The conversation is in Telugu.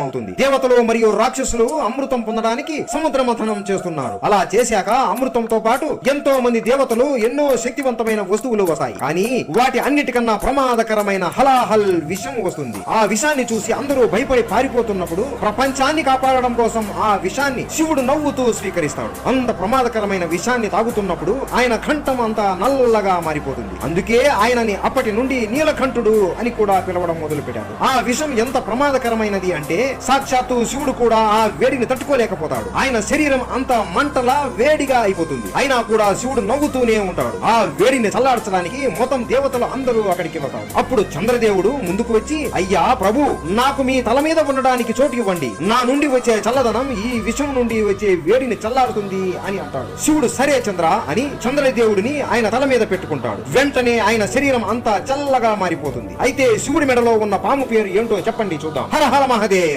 అవుతుంది. దేవతలు మరియు రాక్షసులు అమృతం పొందడానికి సముద్ర మథనం చేస్తున్నారు. అలా చేశాక అమృతంతో పాటు ఎంతో మంది దేవతలు ఎన్నో శక్తివంతమైన వస్తువులు వస్తాయి. కానీ వాటి అన్నిటికన్నా ప్రమాదకరమైన హలాహల్ విషం వస్తుంది. ఆ విషాన్ని చూసి అందరూ భయపడి పారిపోతున్నప్పుడు ప్రపంచాన్ని కాపాడడం కోసం ఆ విషాన్ని శివుడు నవ్వుతూ స్వీకరిస్తాడు. అంత ప్రమాదకరమైన విషాన్ని తాగుతున్నప్పుడు ఆయన కంఠం అంతా నల్లగా మారిపోతుంది. అందుకే ఆయనని అప్పటి నుండి నీలకంఠుడు అని కూడా పిలవడం మొదలు పెట్టారు ఆ విషం ఎంత ప్రమాదకరమైనది అంటే సాక్షాత్తు శివుడు కూడా ఆ వేడిని తట్టుకోలేకపోతాడు. ఆయన శరీరం అంత మంటలా వేడిగా అయిపోతుంది. అయినా కూడా శివుడు నవ్వుతూనే ఉంటాడు. ఆ వేడిని చల్లార్చడానికి మొత్తం దేవతలు అందరూ అక్కడికి వస్తారు. అప్పుడు చంద్రదేవుడు ముందుకు వచ్చి అయ్యా ప్రభు నాకు మీ తల మీద ఉండడానికి చోటు ఇవ్వండి. నా నుండి వచ్చే చల్లదనం ఈ విషం నుండి వచ్చే వేడిని చల్లారుతుంది అని అంటాడు. శివుడు సరే చంద్ర అని చంద్రదేవుడిని ఆయన తల మీద పెట్టుకుంటాడు. వెంటనే ఆయన శరీరం అంతా చల్లగా మారిపోతుంది. అయితే శివుడి మెడలో ఉన్న పాము పేరు ఏంటో చెప్పండి చూద్దాం. హర హర మహదేవ్!